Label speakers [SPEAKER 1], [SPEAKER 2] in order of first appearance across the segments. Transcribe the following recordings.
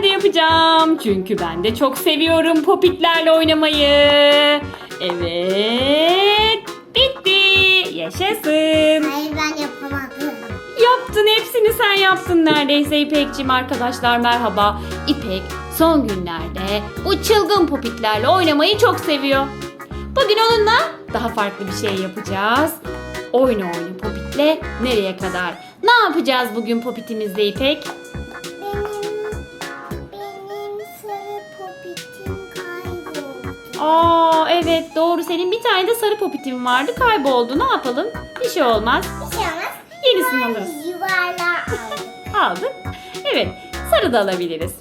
[SPEAKER 1] ben de yapacağım. Çünkü ben de çok seviyorum popitlerle oynamayı. Evet. Bitti. Yaşasın.
[SPEAKER 2] Hayır ben yapamadım.
[SPEAKER 1] Yaptın hepsini sen yaptın neredeyse İpek'cim arkadaşlar merhaba. İpek son günlerde bu çılgın popitlerle oynamayı çok seviyor. Bugün onunla daha farklı bir şey yapacağız. Oyna oyna popitle nereye kadar? Ne yapacağız bugün popitimizde İpek? Aa evet doğru senin bir tane de sarı popitin vardı kayboldu ne yapalım? Bir şey olmaz.
[SPEAKER 2] Bir şey olmaz.
[SPEAKER 1] Yenisini alırız.
[SPEAKER 2] Yuvarlar aldım.
[SPEAKER 1] Aldık. Evet, sarı da alabiliriz.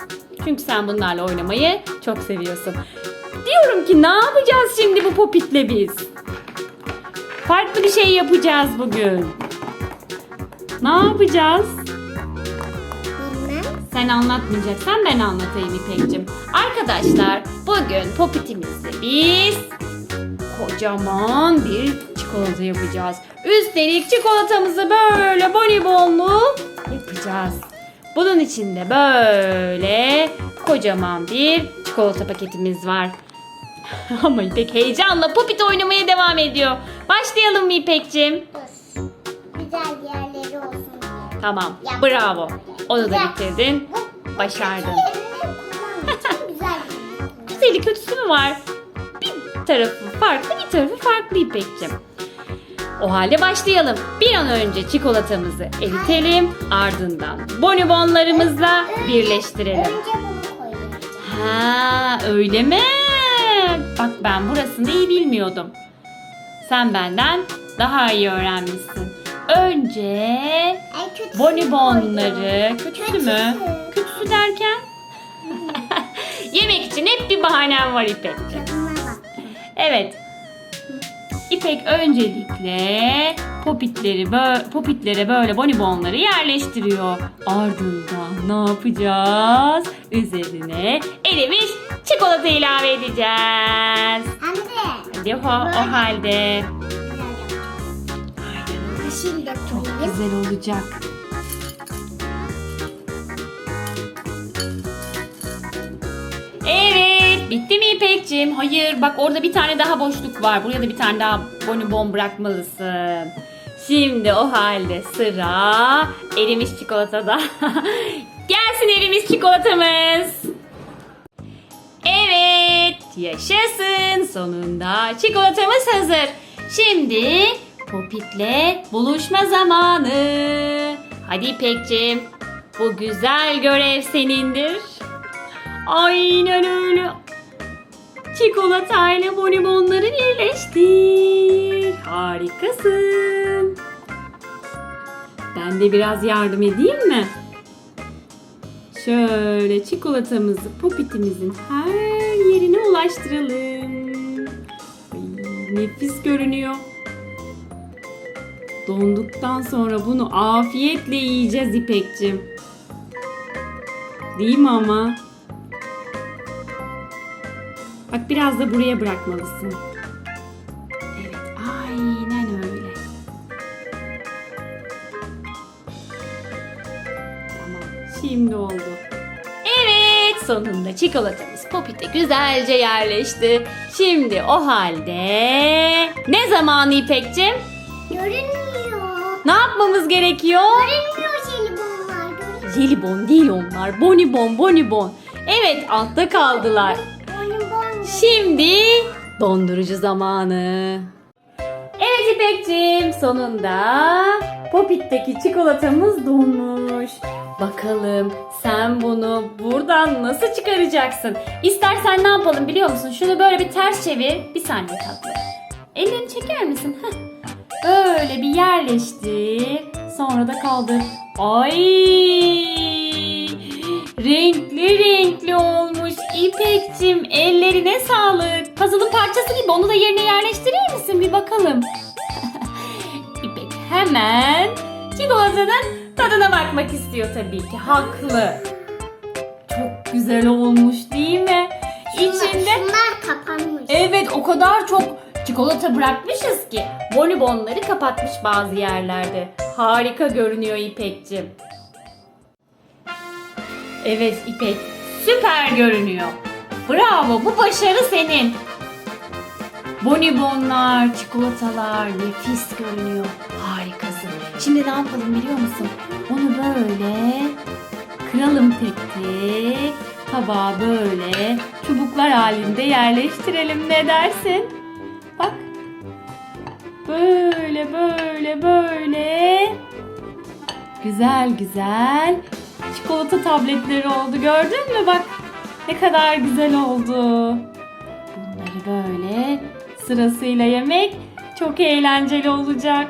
[SPEAKER 1] Çünkü sen bunlarla oynamayı çok seviyorsun. Diyorum ki ne yapacağız şimdi bu popitle biz? Farklı bir şey yapacağız bugün. Ne yapacağız?
[SPEAKER 2] Bilmem.
[SPEAKER 1] Sen anlatmayacaksan ben anlatayım İpek'cim. Arkadaşlar bugün popitimizde biz kocaman bir çikolata yapacağız. Üstelik çikolatamızı böyle bonibonlu yapacağız. Bunun içinde böyle kocaman bir çikolata paketimiz var. Ama İpek heyecanla popit oynamaya devam ediyor. Başlayalım mı İpek'cim?
[SPEAKER 2] Dur. Güzel yerleri olsun diye.
[SPEAKER 1] Tamam.
[SPEAKER 2] Yap.
[SPEAKER 1] Bravo. Onu da
[SPEAKER 2] Güzel.
[SPEAKER 1] bitirdin.
[SPEAKER 2] Bu-
[SPEAKER 1] Başardın. Var? Bir tarafı farklı bir tarafı farklı İpek'cim. O halde başlayalım. Bir an önce çikolatamızı eritelim. Ardından bonibonlarımızla birleştirelim.
[SPEAKER 2] Önce bunu koyacağım.
[SPEAKER 1] Ha öyle mi? Bak ben burasını iyi bilmiyordum. Sen benden daha iyi öğrenmişsin. Önce
[SPEAKER 2] Ay
[SPEAKER 1] bonibonları, kötüsü mü?
[SPEAKER 2] Kötüsü
[SPEAKER 1] derken? Yemek için hep bir bahanem var.
[SPEAKER 2] Tadına bak.
[SPEAKER 1] Evet. İpek öncelikle popitleri bö- popitlere böyle bonibonları yerleştiriyor. Ardından ne yapacağız? Üzerine erimiş çikolata ilave edeceğiz.
[SPEAKER 2] De
[SPEAKER 1] Hadi o, o halde.
[SPEAKER 2] De
[SPEAKER 1] Çok güzel olacak. Bitti mi İpek'cim? Hayır, bak orada bir tane daha boşluk var. Buraya da bir tane daha bonibon bırakmalısın. Şimdi o halde sıra erimiş çikolatada. Gelsin erimiş çikolatamız. Evet, yaşasın. Sonunda çikolatamız hazır. Şimdi Popit'le buluşma zamanı. Hadi İpek'cim, bu güzel görev senindir. Aynen öyle. Çikolatayla bonibonları birleştir. Harikasın. Ben de biraz yardım edeyim mi? Şöyle çikolatamızı popitimizin her yerine ulaştıralım. Ay, nefis görünüyor. Donduktan sonra bunu afiyetle yiyeceğiz İpek'cim. Değil mi ama? Bak biraz da buraya bırakmalısın. Evet, aynen öyle. Tamam, şimdi oldu. Evet, sonunda çikolatamız popite güzelce yerleşti. Şimdi o halde ne zamanı İpek'cim?
[SPEAKER 2] Görünmüyor.
[SPEAKER 1] Ne yapmamız gerekiyor?
[SPEAKER 2] Görünmüyor jelibonlar. Görünmüyor.
[SPEAKER 1] Jelibon değil onlar. Bonibon, bonibon. Evet, altta kaldılar. Şimdi dondurucu zamanı. Evet İpek'cim sonunda Popit'teki çikolatamız donmuş. Bakalım sen bunu buradan nasıl çıkaracaksın? İstersen ne yapalım biliyor musun? Şunu böyle bir ters çevir. Bir saniye tatlı. Ellerini çeker misin? Böyle bir yerleştir. Sonra da kaldır. Ay! Renkli renkli İpek'cim. Ellerine sağlık. Puzzle'ın parçası gibi onu da yerine yerleştirir misin? Bir bakalım. İpek hemen çikolatanın tadına bakmak istiyor tabii ki. Haklı. Çok güzel olmuş değil mi? İçinde
[SPEAKER 2] Şunlar kapanmış.
[SPEAKER 1] Evet o kadar çok çikolata bırakmışız ki bonibonları kapatmış bazı yerlerde. Harika görünüyor İpek'cim. Evet İpek süper görünüyor. Bravo bu başarı senin. Bonibonlar, çikolatalar nefis görünüyor. Harikasın. Şimdi ne yapalım biliyor musun? Onu böyle kıralım tek tek. Tabağa böyle çubuklar halinde yerleştirelim ne dersin? Bak. Böyle böyle böyle. Güzel güzel. Çikolata tabletleri oldu gördün mü bak. Ne kadar güzel oldu. Bunları böyle sırasıyla yemek çok eğlenceli olacak.